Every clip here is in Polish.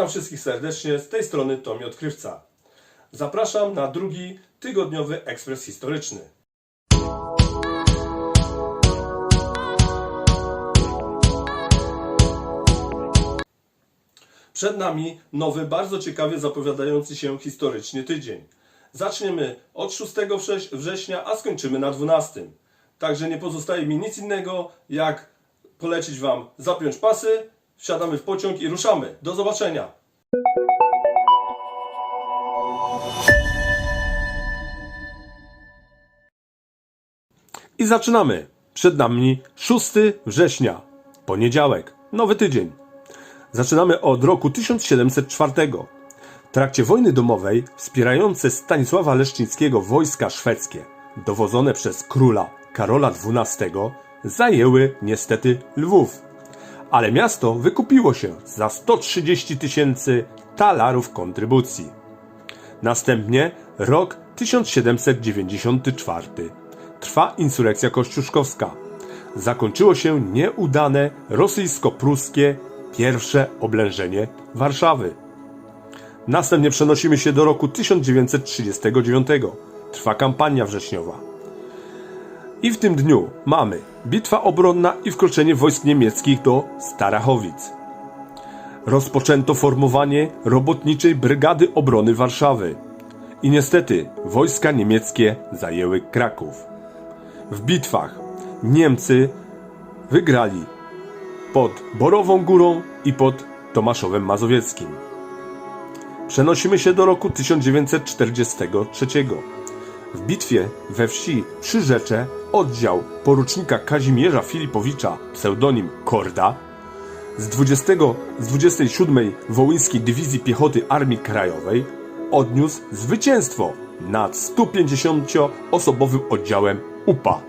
Witam wszystkich serdecznie, z tej strony Tomi Odkrywca. Zapraszam na drugi tygodniowy ekspres historyczny. Przed nami nowy, bardzo ciekawie zapowiadający się historycznie tydzień. Zaczniemy od 6 wrześ- września, a skończymy na 12. Także nie pozostaje mi nic innego, jak polecić Wam zapiąć pasy, wsiadamy w pociąg i ruszamy. Do zobaczenia! I zaczynamy. Przed nami 6 września, poniedziałek, nowy tydzień. Zaczynamy od roku 1704. W trakcie wojny domowej wspierające Stanisława Leszczyńskiego wojska szwedzkie, dowodzone przez króla Karola XII, zajęły niestety Lwów. Ale miasto wykupiło się za 130 tysięcy talarów kontrybucji. Następnie rok 1794. Trwa insurekcja kościuszkowska. Zakończyło się nieudane rosyjsko-pruskie pierwsze oblężenie Warszawy. Następnie przenosimy się do roku 1939. Trwa kampania wrześniowa. I w tym dniu mamy bitwa obronna i wkroczenie wojsk niemieckich do Starachowic. Rozpoczęto formowanie robotniczej brygady obrony Warszawy. I niestety wojska niemieckie zajęły Kraków. W bitwach Niemcy wygrali pod Borową Górą i pod Tomaszowem Mazowieckim. Przenosimy się do roku 1943. W bitwie we wsi Przyrzecze oddział porucznika Kazimierza Filipowicza, pseudonim Korda, z, 20, z 27 Wołyńskiej Dywizji Piechoty Armii Krajowej odniósł zwycięstwo nad 150-osobowym oddziałem UPA.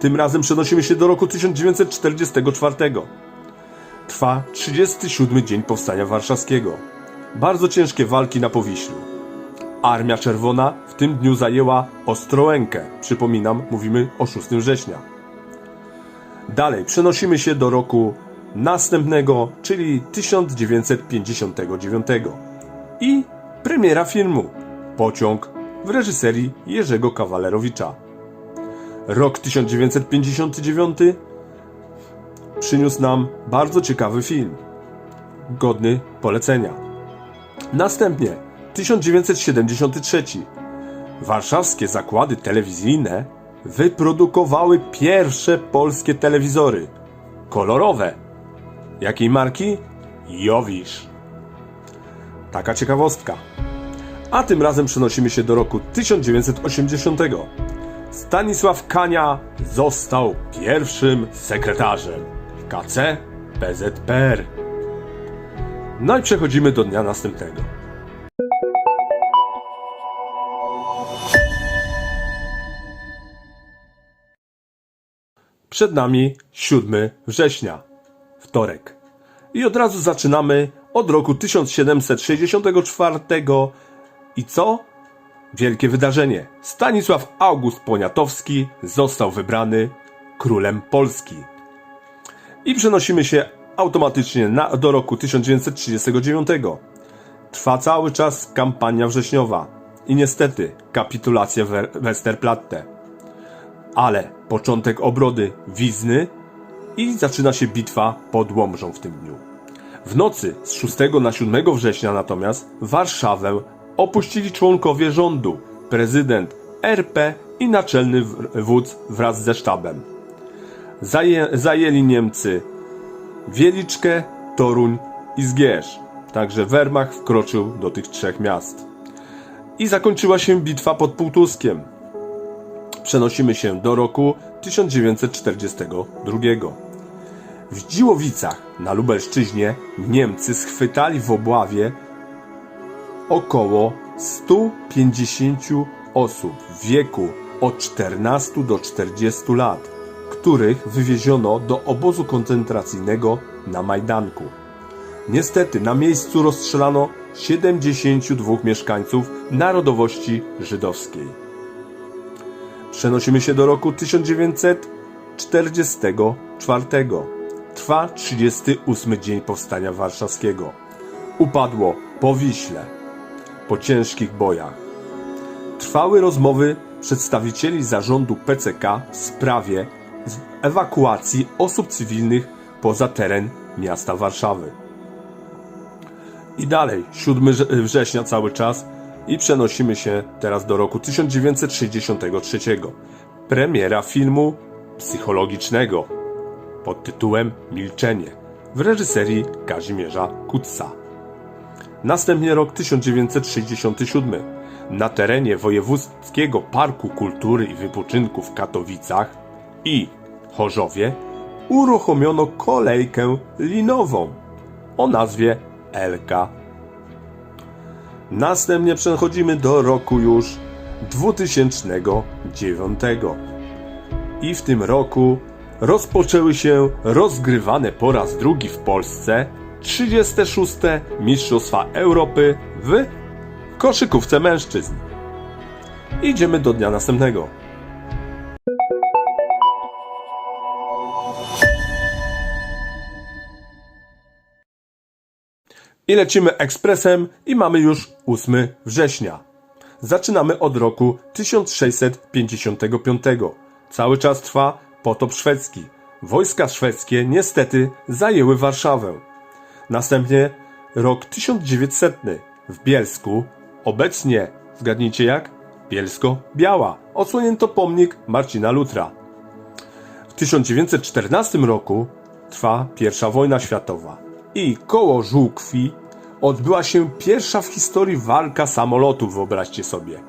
Tym razem przenosimy się do roku 1944. Trwa 37 dzień Powstania Warszawskiego. Bardzo ciężkie walki na Powiślu. Armia Czerwona w tym dniu zajęła Ostrołękę. Przypominam, mówimy o 6 września. Dalej przenosimy się do roku następnego, czyli 1959. I premiera filmu Pociąg w reżyserii Jerzego Kawalerowicza. Rok 1959 przyniósł nam bardzo ciekawy film, godny polecenia. Następnie 1973 warszawskie zakłady telewizyjne wyprodukowały pierwsze polskie telewizory kolorowe. Jakiej marki? Jowisz. Taka ciekawostka. A tym razem przenosimy się do roku 1980. Stanisław Kania został pierwszym sekretarzem KC PZPR. No i przechodzimy do dnia następnego. Przed nami 7 września, wtorek. I od razu zaczynamy od roku 1764 i co? Wielkie wydarzenie. Stanisław August Poniatowski został wybrany królem Polski. I przenosimy się automatycznie na, do roku 1939. Trwa cały czas kampania wrześniowa i niestety kapitulacja We- Westerplatte. Ale początek obrody Wizny i zaczyna się bitwa pod Łomżą w tym dniu. W nocy z 6 na 7 września natomiast Warszawę opuścili członkowie rządu, prezydent RP i naczelny wódz wraz ze sztabem. Zaję, zajęli Niemcy Wieliczkę, Toruń i Zgierz. Także Wehrmacht wkroczył do tych trzech miast. I zakończyła się bitwa pod Półtuskiem. Przenosimy się do roku 1942. W Dziłowicach na Lubelszczyźnie Niemcy schwytali w Obławie około 150 osób w wieku od 14 do 40 lat, których wywieziono do obozu koncentracyjnego na Majdanku. Niestety na miejscu rozstrzelano 72 mieszkańców narodowości żydowskiej. Przenosimy się do roku 1944. Trwa 38 dzień Powstania Warszawskiego. upadło po Wiśle, po ciężkich bojach. Trwały rozmowy przedstawicieli zarządu PCK w sprawie ewakuacji osób cywilnych poza teren miasta Warszawy. I dalej, 7 wrze- września cały czas i przenosimy się teraz do roku 1963. Premiera filmu psychologicznego pod tytułem Milczenie w reżyserii Kazimierza Kutsa. Następnie rok 1967. Na terenie Wojewódzkiego Parku Kultury i Wypoczynku w Katowicach i Chorzowie uruchomiono kolejkę linową o nazwie Elka. Następnie przechodzimy do roku już 2009. I w tym roku rozpoczęły się rozgrywane po raz drugi w Polsce 36. Mistrzostwa Europy w koszykówce mężczyzn. Idziemy do dnia następnego. I lecimy ekspresem i mamy już 8 września. Zaczynamy od roku 1655. Cały czas trwa potop szwedzki. Wojska szwedzkie niestety zajęły Warszawę. Następnie rok 1900 w Bielsku, obecnie zgadnijcie jak? Bielsko-Biała. Odsłonięto pomnik Marcina Lutra. W 1914 roku trwa I wojna światowa i koło Żółkwi odbyła się pierwsza w historii walka samolotów, wyobraźcie sobie.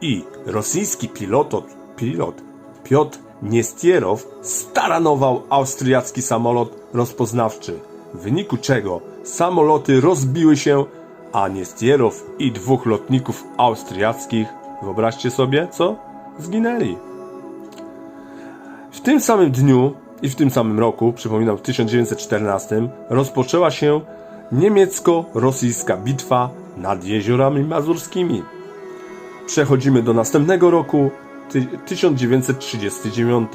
I rosyjski pilot, pilot Piotr Niestierow staranował austriacki samolot rozpoznawczy, w wyniku czego samoloty rozbiły się, a Niestierow i dwóch lotników austriackich, wyobraźcie sobie, co? Zginęli. W tym samym dniu i w tym samym roku, przypominam w 1914, rozpoczęła się niemiecko-rosyjska bitwa nad jeziorami mazurskimi. Przechodzimy do następnego roku, ty- 1939.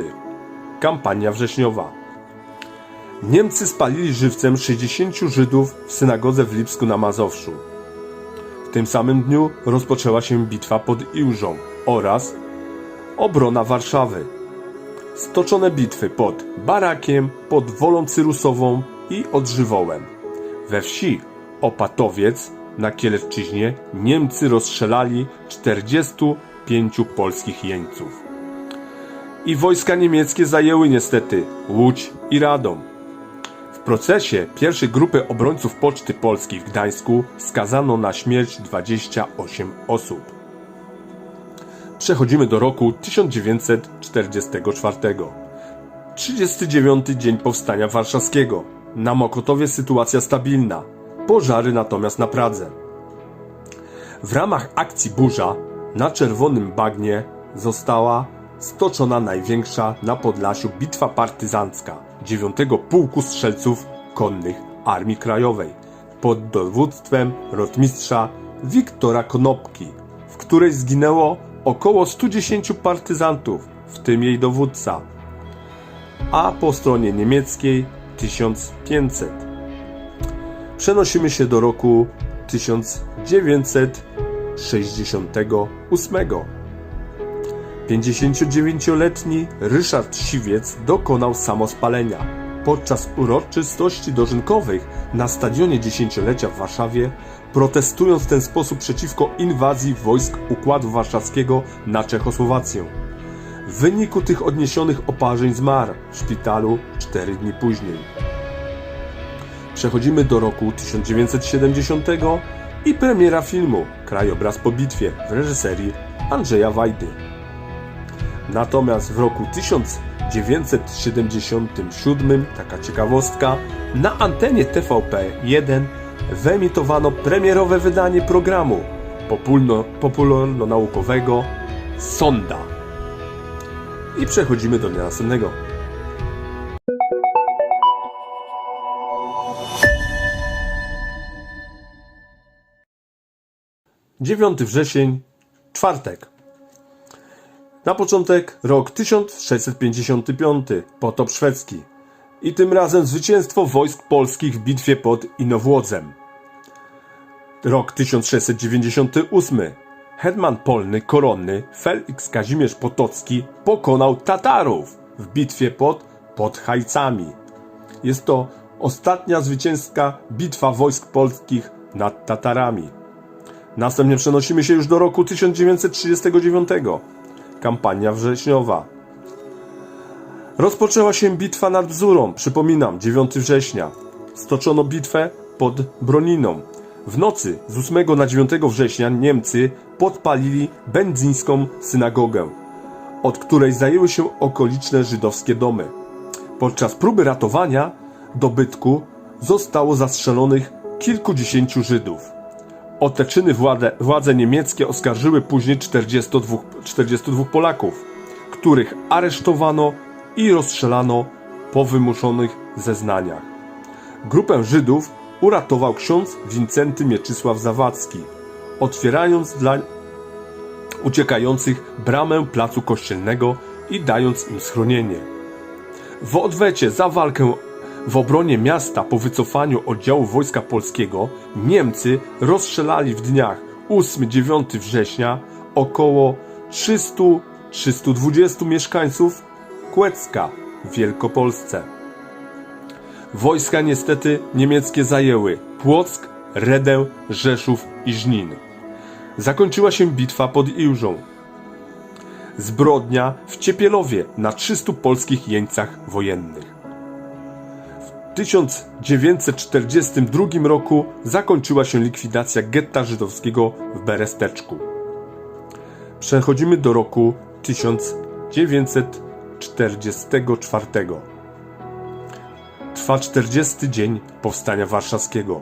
Kampania wrześniowa. Niemcy spalili żywcem 60 Żydów w synagodze w Lipsku na Mazowszu. W tym samym dniu rozpoczęła się bitwa pod Iłżą oraz obrona Warszawy stoczone bitwy pod Barakiem, pod Wolą Cyrusową i Odżywołem. We wsi Opatowiec na Kielecczyźnie Niemcy rozstrzelali 45 polskich jeńców. I wojska niemieckie zajęły niestety Łódź i Radom. W procesie pierwszej grupy obrońców Poczty Polskiej w Gdańsku skazano na śmierć 28 osób. Przechodzimy do roku 1944. 39 dzień powstania warszawskiego. Na Mokotowie sytuacja stabilna. Pożary natomiast na Pradze. W ramach akcji Burza na Czerwonym Bagnie została stoczona największa na Podlasiu bitwa partyzancka 9 Pułku Strzelców Konnych Armii Krajowej pod dowództwem rotmistrza Wiktora Konopki, w której zginęło około 110 partyzantów, w tym jej dowódca, a po stronie niemieckiej 1500. Przenosimy się do roku 1968. 59-letni Ryszard Siwiec dokonał samospalenia. Podczas uroczystości dożynkowych na stadionie dziesięciolecia w Warszawie, protestując w ten sposób przeciwko inwazji wojsk Układu Warszawskiego na Czechosłowację. W wyniku tych odniesionych oparzeń zmarł w szpitalu 4 dni później. Przechodzimy do roku 1970 i premiera filmu Krajobraz po bitwie w reżyserii Andrzeja Wajdy. Natomiast w roku 1977, taka ciekawostka, na antenie TVP1 wyemitowano premierowe wydanie programu popularno-naukowego Sonda. I przechodzimy do dnia następnego. 9 wrzesień, czwartek. Na początek rok 1655, potop szwedzki. I tym razem zwycięstwo wojsk polskich w bitwie pod Inowłodzem. Rok 1698. Hetman polny koronny Felix Kazimierz Potocki pokonał Tatarów w bitwie pod Podhajcami. Jest to ostatnia zwycięska bitwa wojsk polskich nad Tatarami. Następnie przenosimy się już do roku 1939. Kampania wrześniowa. Rozpoczęła się bitwa nad Bzurą, przypominam, 9 września. Stoczono bitwę pod Broniną. W nocy z 8 na 9 września Niemcy podpalili benzyńską synagogę, od której zajęły się okoliczne żydowskie domy. Podczas próby ratowania dobytku zostało zastrzelonych kilkudziesięciu Żydów. O te czyny władze, władze niemieckie oskarżyły później 42, 42 Polaków, których aresztowano i rozstrzelano po wymuszonych zeznaniach. Grupę Żydów uratował ksiądz Wincenty Mieczysław Zawadzki, otwierając dla uciekających bramę placu kościelnego i dając im schronienie. W odwecie za walkę w obronie miasta po wycofaniu oddziału Wojska Polskiego Niemcy rozstrzelali w dniach 8-9 września około 300-320 mieszkańców Kłecka w Wielkopolsce. Wojska niestety niemieckie zajęły Płock, Redę, Rzeszów i Żnin. Zakończyła się bitwa pod Iłżą. Zbrodnia w Ciepielowie na 300 polskich jeńcach wojennych. W 1942 roku zakończyła się likwidacja getta żydowskiego w Beresteczku. Przechodzimy do roku 1944. Trwa 40 dzień powstania warszawskiego.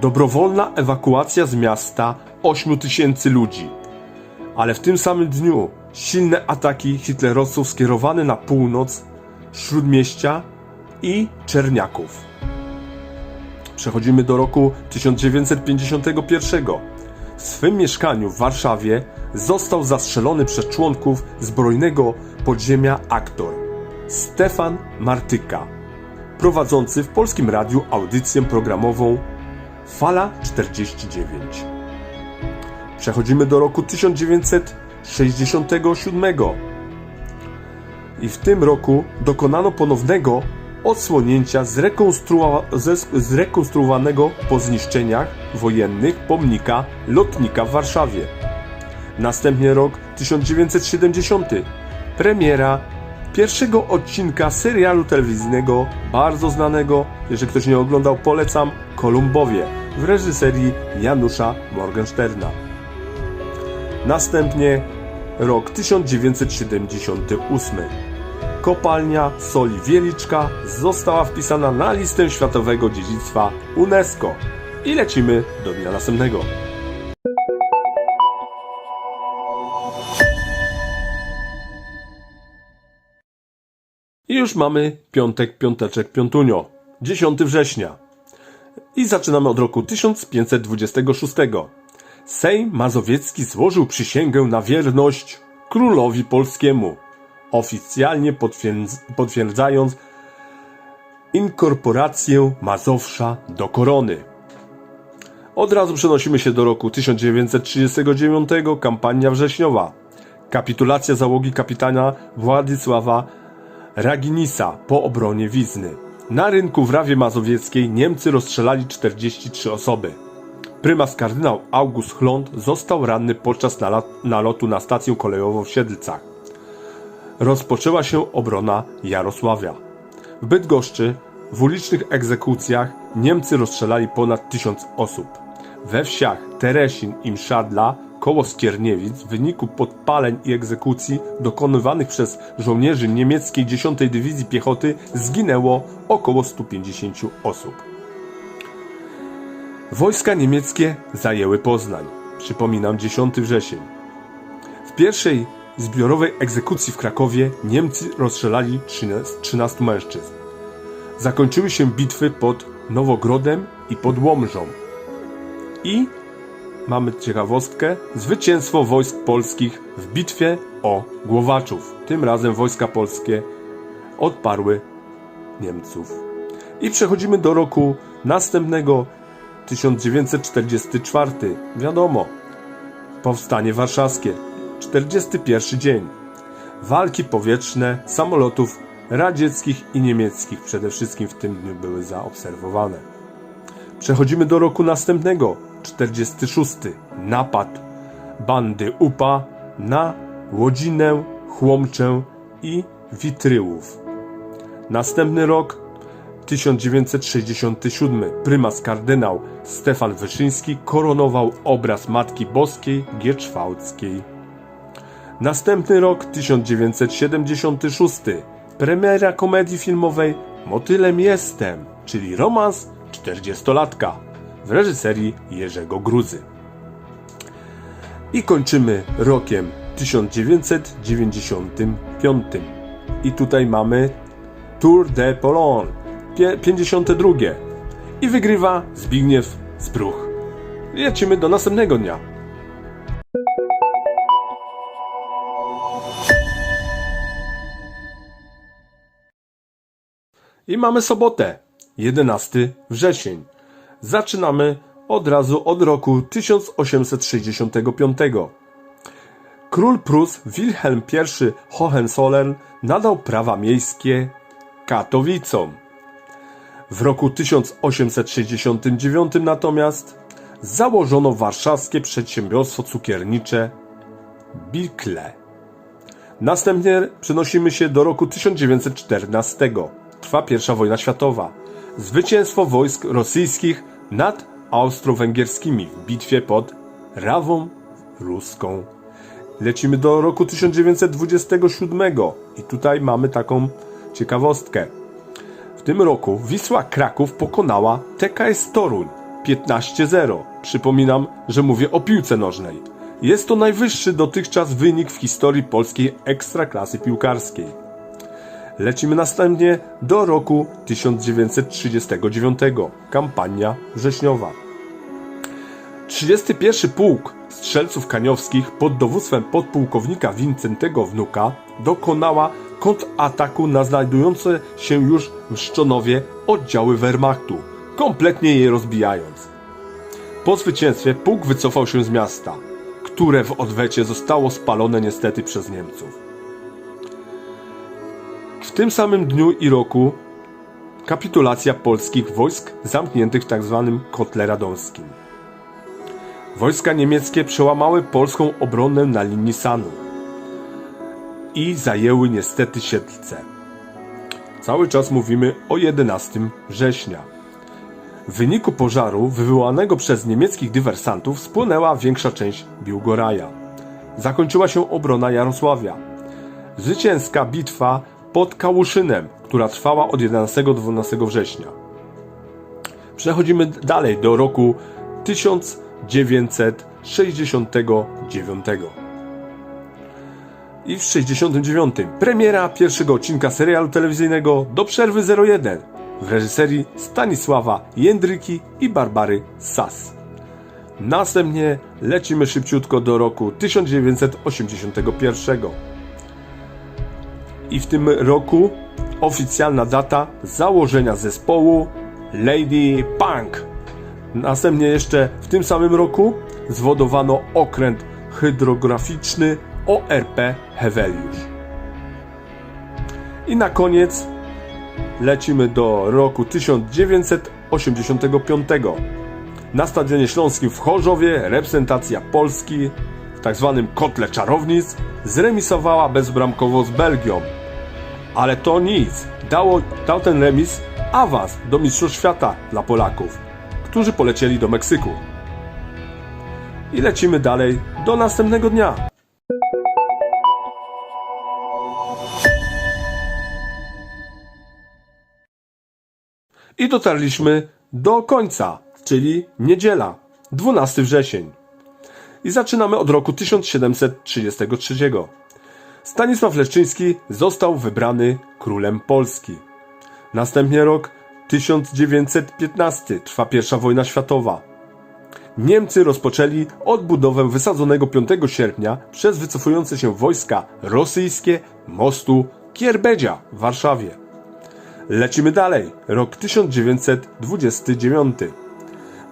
Dobrowolna ewakuacja z miasta 8 tysięcy ludzi. Ale w tym samym dniu silne ataki hitlerowców skierowane na północ, śródmieścia i Czerniaków. Przechodzimy do roku 1951. W swym mieszkaniu w Warszawie został zastrzelony przez członków zbrojnego podziemia aktor Stefan Martyka, prowadzący w polskim radiu audycję programową Fala 49. Przechodzimy do roku 1967 i w tym roku dokonano ponownego odsłonięcia zrekonstruowanego po zniszczeniach wojennych pomnika lotnika w Warszawie. Następnie rok 1970. Premiera pierwszego odcinka serialu telewizyjnego bardzo znanego, jeżeli ktoś nie oglądał, polecam Kolumbowie w reżyserii Janusza Morgensterna. Następnie rok 1978. Kopalnia soli Wieliczka została wpisana na listę światowego dziedzictwa UNESCO. I lecimy do dnia następnego. Już mamy piątek, piąteczek, piątunio. 10 września. I zaczynamy od roku 1526. Sejm Mazowiecki złożył przysięgę na wierność królowi polskiemu, oficjalnie potwierdz- potwierdzając inkorporację Mazowsza do korony. Od razu przenosimy się do roku 1939, kampania wrześniowa. Kapitulacja załogi kapitana Władysława Raginisa po obronie Wizny. Na rynku w Rawie Mazowieckiej Niemcy rozstrzelali 43 osoby. Prymas kardynał August Chląd został ranny podczas nalotu na stację kolejową w Siedlcach. Rozpoczęła się obrona Jarosławia. W Bydgoszczy w ulicznych egzekucjach Niemcy rozstrzelali ponad tysiąc osób. We wsiach Teresin i Mszadla koło Skierniewic w wyniku podpaleń i egzekucji dokonywanych przez żołnierzy niemieckiej 10 Dywizji Piechoty zginęło około 150 osób. Wojska niemieckie zajęły Poznań. Przypominam 10 wrzesień. W pierwszej zbiorowej egzekucji w Krakowie Niemcy rozstrzelali 13 13 mężczyzn. Zakończyły się bitwy pod Nowogrodem i pod Łomżą. I mamy ciekawostkę: zwycięstwo wojsk polskich w bitwie o Głowaczów. Tym razem wojska polskie odparły Niemców. I przechodzimy do roku następnego 1944. Wiadomo. Powstanie warszawskie. 41 dzień. Walki powietrzne samolotów radzieckich i niemieckich przede wszystkim w tym dniu były zaobserwowane. Przechodzimy do roku następnego. 46. Napad bandy UPA na Łodzinę, Chłomczę i Witryłów. Następny rok 1967 prymas kardynał Stefan Wyszyński koronował obraz Matki Boskiej Gietrzwałckiej. Następny rok 1976 premiera komedii filmowej Motylem jestem, czyli romans 40-latka w reżyserii Jerzego Gruzy. I kończymy rokiem 1995. I tutaj mamy Tour de Polon, pie- 52. I wygrywa Zbigniew Zbruch. Lecimy do następnego dnia. I mamy sobotę, 11 wrzesień. Zaczynamy od razu od roku 1865. Król Prus Wilhelm I Hohenzollern nadał prawa miejskie Katowicom. W roku 1869 natomiast założono warszawskie przedsiębiorstwo cukiernicze Bikle. Następnie przenosimy się do roku 1914. Trwa I wojna światowa. Zwycięstwo wojsk rosyjskich nad austro-węgierskimi w bitwie pod Rawą Ruską. Lecimy do roku 1927 i tutaj mamy taką ciekawostkę. W tym roku Wisła Kraków pokonała TKS Toruń 15-0. Przypominam, że mówię o piłce nożnej. Jest to najwyższy dotychczas wynik w historii polskiej ekstraklasy piłkarskiej. Lecimy następnie do roku 1939. Kampania wrześniowa. 31 Pułk Strzelców Kaniowskich pod dowództwem podpułkownika Wincentego Wnuka dokonała kontrataku na znajdujące się już w Szczonowie oddziały Wehrmachtu, kompletnie je rozbijając. Po zwycięstwie pułk wycofał się z miasta, które w odwecie zostało spalone niestety przez Niemców. W tym samym dniu i roku kapitulacja polskich wojsk zamkniętych w tzw. kotle radomskim. Wojska niemieckie przełamały polską obronę na linii Sanu i zajęły niestety Siedlce. Cały czas mówimy o 11 września. W wyniku pożaru wywołanego przez niemieckich dywersantów spłonęła większa część Biłgoraja. Zakończyła się obrona Jarosławia. Zwycięska bitwa pod Kałuszynem, która trwała od 11 do 12 września. Przechodzimy dalej do roku 1969. I w 69 premiera pierwszego odcinka serialu telewizyjnego Do przerwy 01 w reżyserii Stanisława Jędryki i Barbary Sas. Następnie lecimy szybciutko do roku 1981. I w tym roku oficjalna data założenia zespołu Lady Punk. Następnie jeszcze w tym samym roku zwodowano okręt hydrograficzny ORP Heweliusz. I na koniec lecimy do roku 1985. Na Stadionie Śląskim w Chorzowie reprezentacja Polski w tzw. kotle czarownic zremisowała bezbramkowo z Belgią. Ale to nic. Dało, dał ten remis awans do Mistrzostw Świata dla Polaków, którzy polecieli do Meksyku. I lecimy dalej do następnego dnia. I dotarliśmy do końca, czyli niedziela, 12 wrzesień. I zaczynamy od roku 1733. Stanisław Leszczyński został wybrany królem Polski. Następnie rok 1915 trwa I wojna światowa. Niemcy rozpoczęli odbudowę wysadzonego 5 sierpnia przez wycofujące się wojska rosyjskie mostu Kierbedzia w Warszawie. Lecimy dalej. Rok 1929.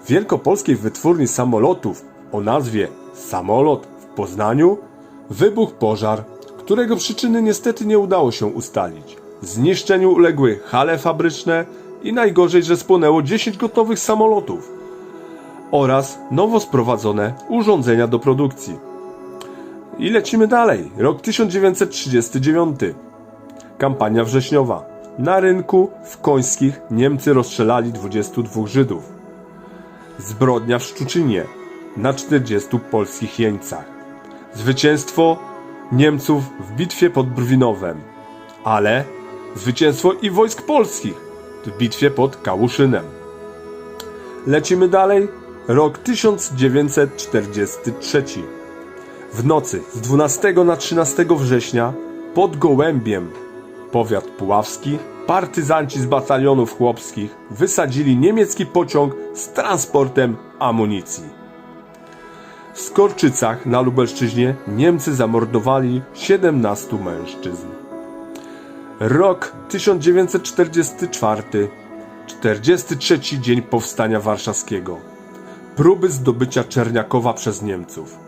wielkopolskiej wytwórni samolotów o nazwie Samolot w Poznaniu wybuchł pożar, którego przyczyny niestety nie udało się ustalić. Zniszczeniu uległy hale fabryczne i najgorzej, że spłonęło 10 gotowych samolotów oraz nowo sprowadzone urządzenia do produkcji. I lecimy dalej. Rok 1939. Kampania wrześniowa. Na rynku w Końskich Niemcy rozstrzelali 22 Żydów. Zbrodnia w Szczuczynie na 40 polskich jeńcach. Zwycięstwo Niemców w bitwie pod Brwinowem, ale zwycięstwo i wojsk polskich w bitwie pod Kałuszynem. Lecimy dalej. Rok 1943. W nocy z 12 na 13 września pod Gołębiem, powiat puławski, partyzanci z batalionów chłopskich wysadzili niemiecki pociąg z transportem amunicji. W Skorczycach na Lubelszczyźnie Niemcy zamordowali 17 mężczyzn. Rok 1944, 43 dzień powstania warszawskiego. Próby zdobycia Czerniakowa przez Niemców.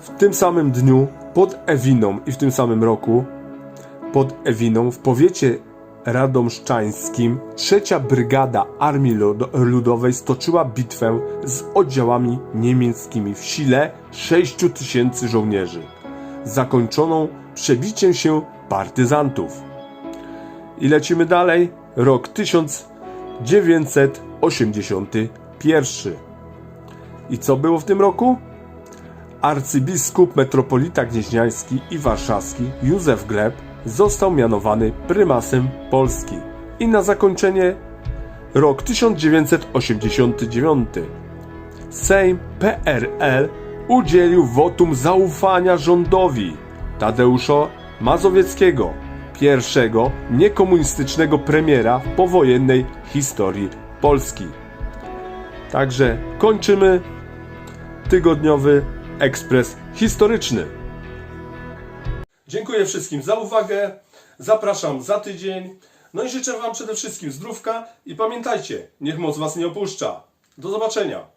W tym samym dniu pod Ewiną i w tym samym roku pod Ewiną w powiecie radomszczańskim trzecia brygada Armii Lud- Ludowej stoczyła bitwę z oddziałami niemieckimi w sile 6 tysięcy żołnierzy, zakończoną przebiciem się partyzantów. I lecimy dalej. Rok 1981. I co było w tym roku? Arcybiskup metropolita gnieźniański i warszawski Józef Gleb został mianowany prymasem Polski. I na zakończenie rok 1989. Sejm PRL udzielił wotum zaufania rządowi Tadeusza Mazowieckiego, pierwszego niekomunistycznego premiera w powojennej historii Polski. Także kończymy tygodniowy ekspres historyczny. Dziękuję wszystkim za uwagę. Zapraszam za tydzień. No i życzę Wam przede wszystkim zdrówka i pamiętajcie, niech moc Was nie opuszcza. Do zobaczenia.